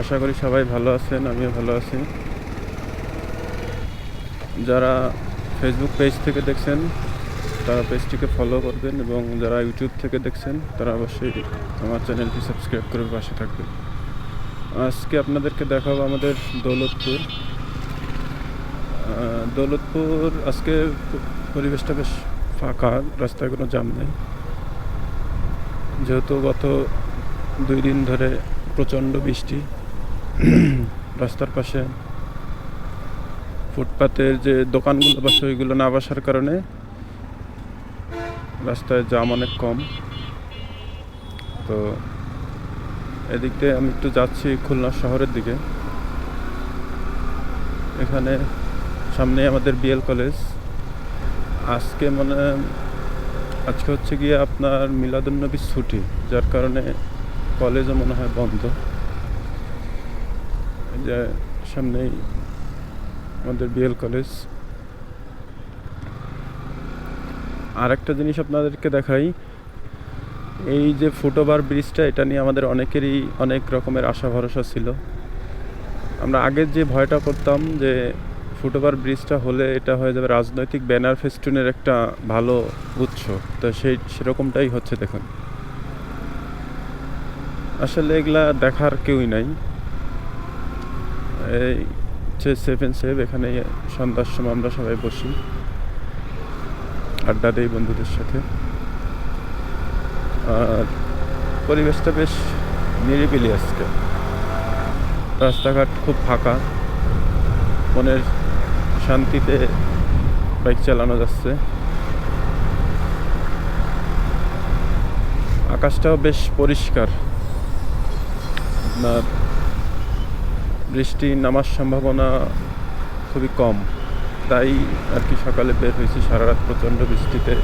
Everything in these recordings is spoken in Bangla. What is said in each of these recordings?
আশা করি সবাই ভালো আছেন, আমিও ভালো আছি। যারা ফেসবুক পেজ থেকে দেখছেন, তারা পেজটিকে ফলো করবেন এবং যারা ইউটিউব থেকে দেখছেন, তারা অবশ্যই আমার চ্যানেলটি সাবস্ক্রাইব করে পাশে থাকবেন। আজকে আপনাদেরকে দেখাবো আমাদের দৌলতপুর। দৌলতপুর আজকে পরিবেশটা বেশ ফাঁকা, রাস্তায় কোনো জাম নেই। যেহেতু গত দুই দিন ধরে প্রচণ্ড বৃষ্টি রাস্তার পাশে ফুটপাতের যে দোকানগুলো বাসে ওইগুলো না বসার কারণে রাস্তায় জাম অনেক কম। তো এদিক দিয়ে আমি একটু যাচ্ছি খুলনা শহরের দিকে। এখানে সামনে আমাদের বিএল কলেজ। আজকে মানে আজকে হচ্ছে গিয়ে আপনার মিলাদুন্নবীর ছুটি, যার কারণে কলেজও মনে হয় বন্ধ। যে সামনেই আমাদের বিএল কলেজ আর একটা জিনিস আপনাদেরকে দেখাই, এই যে ফুটওভার ব্রিজটা, এটা নিয়ে আমাদের অনেকেরই অনেক রকমের আশা ভরসা ছিল। আমরা আগের যে ভয়টা করতাম যে ফুটওভার ব্রিজটা হলে এটা হয়ে যাবে রাজনৈতিক ব্যানার ফেস্টুনের একটা ভালো উৎস, তো সেই, সেরকমটাই হচ্ছে দেখুন। আসলে এগুলা দেখার কেউই নাই। এই হচ্ছে সেভেন সেভ এখানে সন্ধ্যার সময় আমরা সবাই বসি। আড্ডা দেই বন্ধুদের সাথে। আর পরিবেশটা বেশ নিরিবিলি আজকে। রাস্তাঘাট খুব ফাঁকা। মনের শান্তিতে বাইক চালানো যাচ্ছে। আকাশটাও বেশ পরিষ্কার। আপনার বৃষ্টি নামার সম্ভাবনা খুবই কম। তাই আর কি সকালে বের হয়েছি সারা রাত প্রচণ্ড বৃষ্টিতে।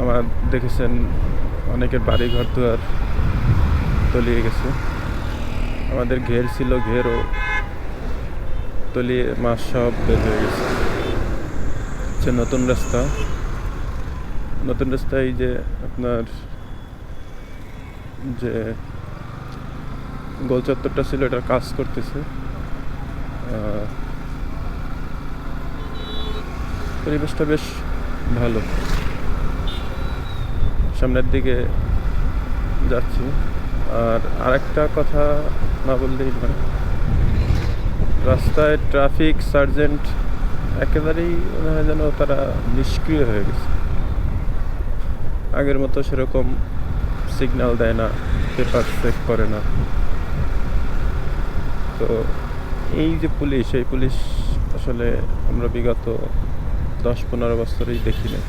আমার দেখেছেন অনেকের বাড়ি ঘর দুয়ার তলিয়ে গেছে। আমাদের ঘের ছিল, ঘেরও তলিয়ে মাছ সব বের হয়ে গেছে। হচ্ছে নতুন রাস্তা। নতুন রাস্তায় যে আপনার যে গোল চত্বরটা ছিল, এটার কাজ করতেছে। পরিবেশটা বেশ ভালো। সামনের দিকে যাচ্ছি। আর আরেকটা কথা না বললেই নয়। রাস্তায় ট্রাফিক সার্জেন্ট একেবারেই মনে হয় যেন তারা নিষ্ক্রিয় হয়ে গেছে। আগের মতো সেরকম সিগন্যাল দেয় না, পেপার চেক করে না। তো এই যে পুলিশ, এই পুলিশ আসলে আমরা বিগত দশ পনেরো বছরেই দেখি না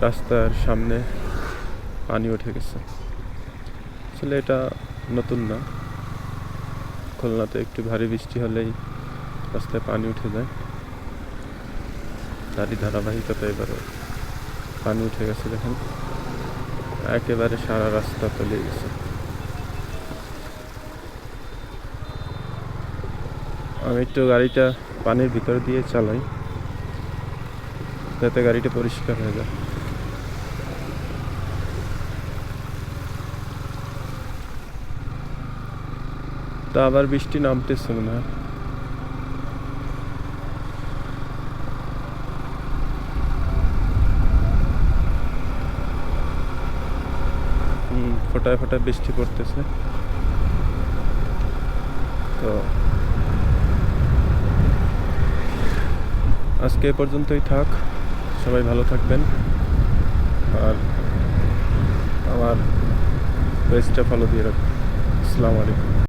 রাস্তার সামনে পানি উঠে গেছে। আসলে এটা নতুন না। খুলনাতে একটু ভারী বৃষ্টি হলেই রাস্তায় পানি উঠে যায়। তারই ধারাবাহিকতা এবারে পানি উঠে গেছে দেখেন। একেবারে সারা রাস্তা তলিয়ে গেছে। আমি একটু গাড়িটা পানির ভিতর দিয়ে চালাই, যাতে গাড়িটা পরিষ্কার হয়ে যায়। তা আবার বৃষ্টি নামতেছে মনে হয়। ফোটায় ফোটায় বৃষ্টি পড়তেছে। তো আজকে এ পর্যন্তই থাক। সবাই ভালো থাকবেন। আর আমার পেজটা ফলো দিয়ে রাখবেন আসসালামু আলাইকুম।